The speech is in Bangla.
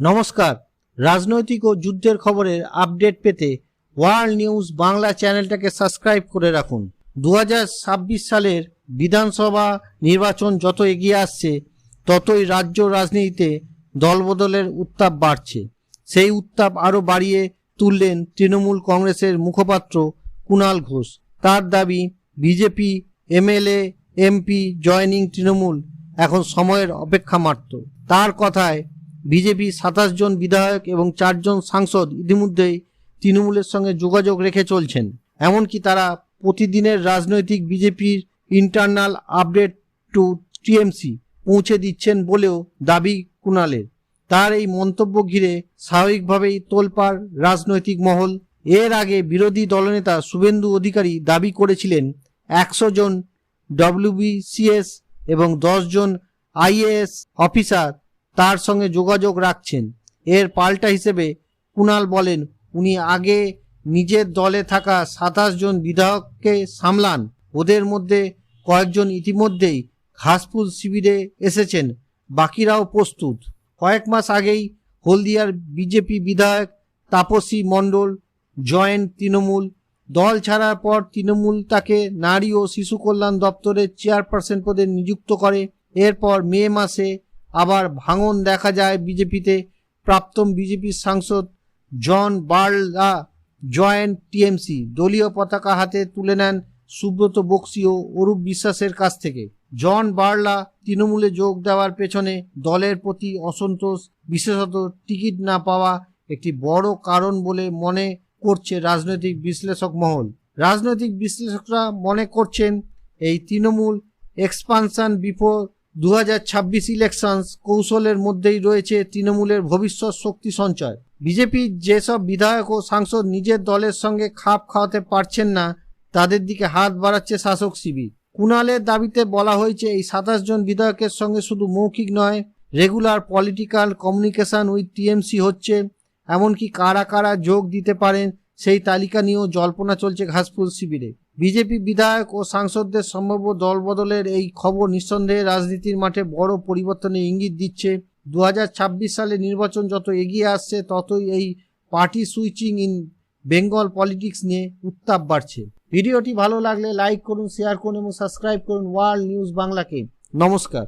নমস্কার। রাজনৈতিক ও যুদ্ধের খবরের আপডেট পেতে ওয়ার্ল্ড নিউজ বাংলা চ্যানেলটাকে সাবস্ক্রাইব করে রাখুন। দু হাজার ছাব্বিশ সালের বিধানসভা নির্বাচন যত এগিয়ে আসছে, ততই রাজ্য রাজনীতিতে দলবদলের উত্তাপ বাড়ছে। সেই উত্তাপ আরও বাড়িয়ে তুললেন তৃণমূল কংগ্রেসের মুখপাত্র কুণাল ঘোষ। তার দাবি, BJP, MLA, MP joining Trinamool এখন সময়ের অপেক্ষা মাত্র তার কথায় বিজেপি সাতাশ জন বিধায়ক এবং চারজন সাংসদ ইতিমধ্যেই তৃণমূলের সঙ্গে যোগাযোগ রেখে চলছেন। এমনকি তারা প্রতিদিনের রাজনৈতিক বিজেপির ইন্টারনাল আপডেট টু টিএমসি পৌঁছে দিচ্ছেন বলেও দাবি কুণালের। তার এই মন্তব্য ঘিরে স্বাভাবিকভাবেই তোলপাড় রাজনৈতিক মহল। এর আগে বিরোধী দলনেতা শুভেন্দু অধিকারী দাবি করেছিলেন, একশো জন ডব্লিউবিসিএস এবং দশ জন আইএএস অফিসার তার সঙ্গে যোগাযোগ রাখছেন। এর পাল্টা হিসেবে কুণাল বলেন, উনি আগে নিজের দলে থাকা সাতাশ জন বিধায়ককে সামলান। ওদের মধ্যে কয়েকজন ইতিমধ্যেই ঘাসফুল শিবিরে এসেছেন। বাকিরাও প্রস্তুত। কয়েক মাস আগেই হলদিয়ার বিজেপি বিধায়ক তাপসী মণ্ডল জয়েন্ট তৃণমূল। দল ছাড়ার পর তৃণমূল তাকে নারী ও শিশু কল্যাণ দপ্তরের চেয়ারপারসন পদে নিযুক্ত করে। এরপর মে মাসে আবার ভাঙন দেখা যায় বিজেপিতে। প্রাক্তন বিজেপির সাংসদ জন বার্লা জয়েন্ট টিএমসি। দলীয় পতাকা হাতে তুলে নেন সুব্রত বক্সি ও অরূপ বিশ্বাসের কাছ থেকে। জন বার্লা তৃণমূলে যোগ দেওয়ার পেছনে দলের প্রতি অসন্তোষ, বিশেষত টিকিট না পাওয়া একটি বড় কারণ বলে মনে করছে রাজনৈতিক বিশ্লেষক মহল। রাজনৈতিক বিশ্লেষকরা মনে করছেন, এই তৃণমূল এক্সপানশন বিফোর দু হাজার ছাব্বিশ ইলেকশনস কৌশলের মধ্যেই রয়েছে তৃণমূলের ভবিষ্যৎ শক্তি সঞ্চয়। বিজেপির যেসব বিধায়ক ও সাংসদ নিজের দলের সঙ্গে খাপ খাওয়াতে পারছেন না, তাদের দিকে হাত বাড়াচ্ছে শাসক শিবির। কুণালের দাবিতে বলা হয়েছে, এই সাতাশ জন বিধায়কের সঙ্গে শুধু মৌখিক নয় regular political communication with TMC হচ্ছে। এমনকি কারা কারা যোগ দিতে পারেন সেই তালিকা নিয়েও জল্পনা চলছে ঘাসফুল শিবিরে। বিজেপি বিধায়ক ও সাংসদদের সম্ভাব্য দলবদলের এই খবর নিঃসন্দেহে রাজনীতির মাঠে বড় পরিবর্তনের ইঙ্গিত দিচ্ছে। দু হাজার ছাব্বিশ সালে নির্বাচন যত এগিয়ে আসছে, ততই এই party switching in Bengal politics নিয়ে উত্তাপ বাড়ছে। ভিডিওটি ভালো লাগলে লাইক করুন, শেয়ার করুন এবং সাবস্ক্রাইব করুন ওয়ার্ল্ড নিউজ বাংলাকে। নমস্কার।